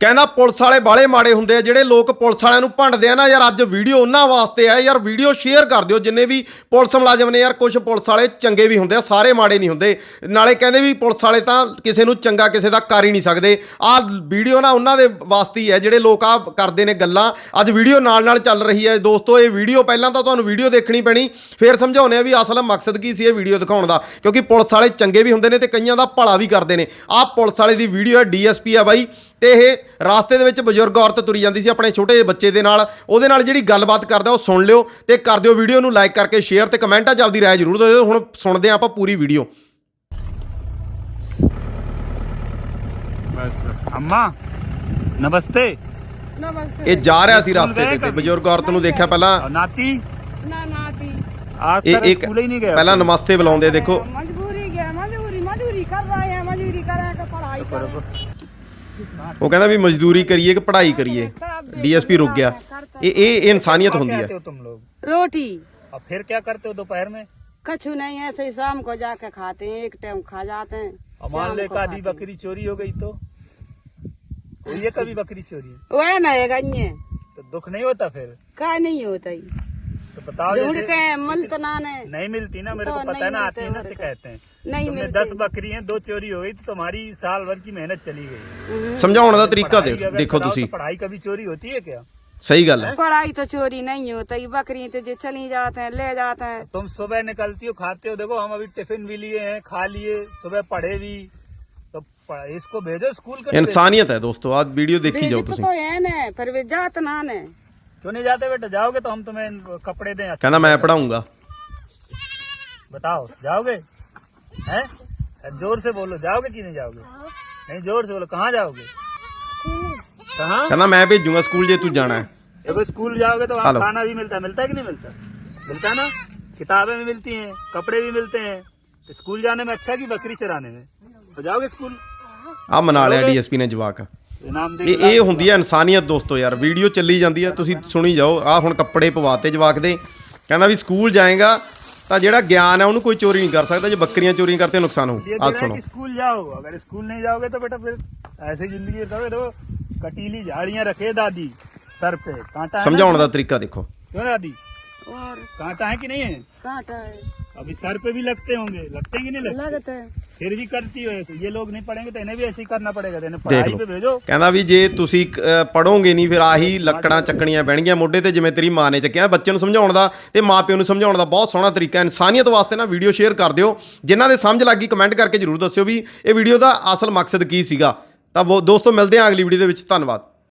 ਕਹਿੰਦਾ ਪੁਲਿਸ ਵਾਲੇ ਬਾਲੇ ਮਾੜੇ ਹੁੰਦੇ ਆ, ਜਿਹੜੇ ਲੋਕ ਪੁਲਿਸ ਵਾਲਿਆਂ ਨੂੰ ਭੰਡਦੇ ਆ ਨਾ ਯਾਰ, ਅੱਜ ਵੀਡੀਓ ਉਹਨਾਂ ਵਾਸਤੇ ਆ, ਯਾਰ ਵੀਡੀਓ ਸ਼ੇਅਰ ਕਰ ਦਿਓ, ਜਿੰਨੇ ਵੀ ਪੁਲਿਸ ਮੁਲਾਜ਼ਮ ਨੇ ਯਾਰ ਕੁਝ ਪੁਲਿਸ ਵਾਲੇ ਚੰਗੇ ਵੀ ਹੁੰਦੇ ਆ, ਸਾਰੇ ਮਾੜੇ ਨਹੀਂ ਹੁੰਦੇ। ਨਾਲੇ ਕਹਿੰਦੇ ਵੀ ਪੁਲਿਸ ਵਾਲੇ ਤਾਂ ਕਿਸੇ ਨੂੰ ਚੰਗਾ ਕਿਸੇ ਦਾ ਕਰ ਹੀ ਨਹੀਂ ਸਕਦੇ। ਆਹ ਵੀਡੀਓ ਨਾ ਉਹਨਾਂ ਦੇ ਵਾਸਤੇ ਹੀ ਹੈ ਜਿਹੜੇ ਲੋਕ ਆ ਕਰਦੇ ਨੇ ਗੱਲਾਂ। ਅੱਜ ਵੀਡੀਓ ਨਾਲ ਨਾਲ ਚੱਲ ਰਹੀ ਹੈ ਦੋਸਤੋ, ਇਹ ਵੀਡੀਓ ਪਹਿਲਾਂ ਤਾਂ ਤੁਹਾਨੂੰ ਵੀਡੀਓ ਦੇਖਣੀ ਪੈਣੀ। ਫਿਰ ਸਮਝਾਉਣੇ ਆ ਵੀ ਅਸਲ ਮਕਸਦ ਕੀ ਸੀ ਇਹ ਵੀਡੀਓ ਦਿਖਾਉਣ ਦਾ। ਕਿਉਂਕਿ ਪੁਲਿਸ ਵਾਲੇ ਚੰਗੇ ਵੀ ਹੁੰਦੇ ਨੇ ਤੇ ਕਈਆਂ ਦਾ ਭਲਾ ਵੀ ਕਰਦੇ ਨੇ। ਆਹ ਪੁਲਿਸ ਵਾਲੇ ਦੀ ਵੀਡੀਓ ਹੈ ਡੀਐਸਪੀ ਆ ਬਾਈ। ਤੇ ਇਹ ਰਾਸਤੇ ਦੇ ਵਿੱਚ ਬਜ਼ੁਰਗ ਔਰਤ ਤੁਰੀ ਜਾਂਦੀ ਸੀ ਆਪਣੇ ਛੋਟੇ ਜਿਹੇ ਬੱਚੇ ਦੇ ਨਾਲ ਉਹਦੇ ਨਾਲ ਜਿਹੜੀ ਗੱਲਬਾਤ ਕਰਦਾ ਉਹ ਸੁਣ ਲਿਓ ਤੇ ਕਰ ਦਿਓ ਵੀਡੀਓ ਨੂੰ ਲਾਈਕ ਕਰਕੇ ਸ਼ੇਅਰ ਤੇ ਕਮੈਂਟਾਂ 'ਚ ਆਪਦੀ ਰਾਏ ਜ਼ਰੂਰ ਦਿਓ ਹੁਣ ਸੁਣਦੇ ਹਾਂ ਆਪਾਂ ਪੂਰੀ ਵੀਡੀਓ बस बस अम्मा नमस्ते नमस्ते ਇਹ ਜਾ ਰਿਹਾ ਸੀ ਰਸਤੇ ਤੇ ਤੇ ਬਜ਼ੁਰਗ ਔਰਤ ਨੂੰ ਦੇਖਿਆ ਪਹਿਲਾਂ और नाती ना नाती आज ਇਹ तक ਇੱਕ स्कूल ही नहीं गया ਪਹਿਲਾਂ ਨਮਸਤੇ ਬੁਲਾਉਂਦੇ ਦੇਖੋ मजबूरी गया मजबूरी मजबूरी कर रहे हैं मजबूरी कर रहे हैं कि पढ़ाई कर रहे हैं। ਉਹ ਕਹਿੰਦਾ ਵੀ ਮਜ਼ਦੂਰੀ ਕਰੀਏ ਕਿ ਪੜ੍ਹਾਈ ਕਰੀਏ ਡੀਐਸਪੀ ਰੁਕ ਗਿਆ ਇਹ ਇਹ ਇਹ ਇਨਸਾਨੀਅਤ क्या ਹੁੰਦੀ कहते ਹੈ हो तुम लोग रोटी और फिर क्या करते हो दोपहर में कछु नहीं ऐसे ही शाम को जाके खाते हैं एक टाइम खा जाते हैं और मान शाम ले को एक आधी खाते हैं। बकरी चोरी हो गई तो हुई है कभी बकरी चोरी वह ना है गन्ने तो दुख नहीं होता फिर का नहीं होता ही तो बताओ जैसे ढूंढते हैं मिलते ना ने नहीं मिलती ना मेरे तो को पता है ना नहीं आती है ना मिलते शिकायतें नहीं तुमने मिलते। दस बकरी हैं दो चोरी हो गई तो तुम्हारी साल भर की मेहनत चली गई ਸਮਝਾਉਣ ਦਾ ਤਰੀਕਾ पढ़ाई ਦੇ- अगर ਦੇਖੋ कराओ ਤੁਸੀਂ तो पढ़ाई कभी चोरी होती है क्या ਸਹੀ ਗੱਲ ਹੈ पढ़ाई तो चोरी नहीं होता ही बकरी तो जो चली जाते हैं ले जाते हैं तुम सुबह निकलती हो खाते हो देखो हम अभी टिफिन भी लिए हैं खा लिए सुबह पढ़े भी तो प- इसको भेजो स्कूल को नहीं ਇਨਸਾਨੀਅਤ ਹੈ ਦੋਸਤੋ ਆਹ ਵੀਡੀਓ ਦੇਖੀ ਜਾਓ भेजते ਤੁਸੀਂ तो है ना पर वे जात ना ने भेजो। क्यों नहीं जाते बेटा जाओगे तो हम तुम्हें कपड़े दें अच्छे ਕਹਿੰਦਾ ਮੈਂ ਪੜਾਉਂਗਾ बताओ जाओगे हैं जोर से बोलो जाओगे कि नहीं जाओगे नहीं जोर से बोलो कहाँ जाओगे कहाँ ਕਹਿੰਦਾ ਮੈਂ ਭੇਜੂਗਾ ਸਕੂਲ ਜੇ ਤੂੰ ਜਾਣਾ ਹੈ देखो स्कूल जाओगे तो वहाँ हेलो। खाना भी मिलता है मिलता है कि नहीं मिलता मिलता है ना किताबें भी मिलती हैं कपड़े भी मिलते हैं तो स्कूल जाने में अच्छा कि बकरी चराने में तो जाओगे स्कूल ਆ ਮਨਾ ਲਿਆ ਡੀਐਸਪੀ ਨੇ ਜਵਾਕ इनाम ਇਹ देंगे ਇਹ ਹੁੰਦੀ ਹੈ ਇਨਸਾਨੀਅਤ ਦੋਸਤੋ ਯਾਰ ਵੀਡੀਓ ਚੱਲੀ ਜਾਂਦੀ ਹੈ ਤੁਸੀਂ ਸੁਣੀ ਜਾਓ ਆ ਹੁਣ ਕੱਪੜੇ ਪਵਾਤੇ ਜਵਾਕ ਦੇ ਕਹਿੰਦਾ ਵੀ ਸਕੂਲ ਜਾਏਗਾ ਤਾਂ ਜਿਹੜਾ ਗਿਆਨ ਹੈ ਉਹਨੂੰ ਕੋਈ ਚੋਰੀ ਨਹੀਂ ਕਰ ਸਕਦਾ ਜੇ ਬੱਕਰੀਆਂ ਚੋਰੀ ਕਰਤੇ ਨੁਕਸਾਨ ਹੋਊ ये ਆ कह रहा है ਸੁਣੋ कि स्कूल जाओ अगर स्कूल नहीं जाओगे तो बेटा फिर ऐसे जिंदगी करोगे तो कटीली झाड़ियां रखे दादी सर पे कांटा है ना? ਸਮਝਾਉਣ ਦਾ ਤਰੀਕਾ ਦੇਖੋ क्यों दादी और कांटा है कि नहीं है कांटा है अभी सर पे भी लगते होंगे लगते हैं कि नहीं लगते लगता है फिर भी करती हो ऐसे ये लोग नहीं पढ़ेंगे तो इन्हें भी ऐसे ही करना पड़ेगा तो इन्हें ਦੇਖ पढ़ाई पे ਲਓ भेजो ਕਹਿੰਦਾ ਵੀ ਜੇ ਤੁਸੀਂ ਪੜੋਗੇ ਨਹੀਂ ਫਿਰ ਆਹੀ ਲੱਕੜਾਂ ਚੱਕਣੀਆਂ ਪੈਣਗੀਆਂ ਮੋਢੇ ਤੇ ਜਿਵੇਂ ਤੇਰੀ ਮਾਂ ਨੇ ਚੱਕਿਆ ਬੱਚੇ ਨੂੰ ਸਮਝਾਉਣ ਦਾ ਤੇ ਮਾਪਿਓ ਨੂੰ ਸਮਝਾਉਣ ਦਾ ਬਹੁਤ ਸੋਹਣਾ ਤਰੀਕਾ ਹੈ। ਇਨਸਾਨੀਅਤ ਵਾਸਤੇ ਨਾ ਵੀਡੀਓ ਸ਼ੇਅਰ ਕਰ ਦਿਓ ਜਿਨ੍ਹਾਂ ਦੇ ਸਮਝ ਲੱਗੀ ਕਮੈਂਟ ਕਰਕੇ ਜਰੂਰ ਦੱਸਿਓ ਵੀ ਇਹ ਵੀਡੀਓ ਦਾ ਅਸਲ ਮਕਸਦ ਕੀ ਸੀਗਾ ਤਾਂ ਬੋ- ਦੋਸਤੋ ਮਿਲਦੇ ਹਾਂ ਅਗਲੀ ਵੀਡੀਓ ਦੇ ਵਿੱਚ ਧੰਨਵਾਦ